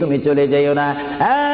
তুমি চলে যাইও না। এ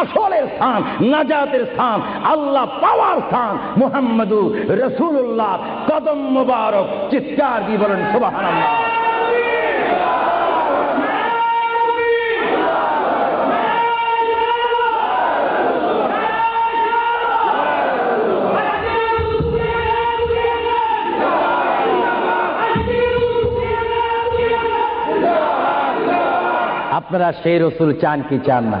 আসলের স্থান, নাজাতের স্থান, আল্লাহ পাওয়ার স্থান। মুহাম্মদু রসুল্লাহ কদম মুবারক, চিৎকার বলেন, সুবহানাল্লাহ। আপনারা সেই রসুল চান কি চান না?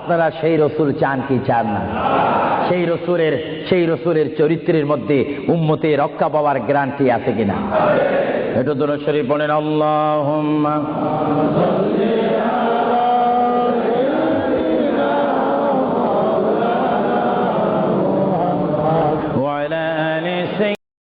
আপনারা সেই রসুল চান কি চান না? সেই রসুরের সেই রসুরের চরিত্রের মধ্যে উম্মতে রক্ষা পাওয়ার গ্যারান্টি আছে কিনা? এটা দুরশ্বরী বলেন আল্লাহ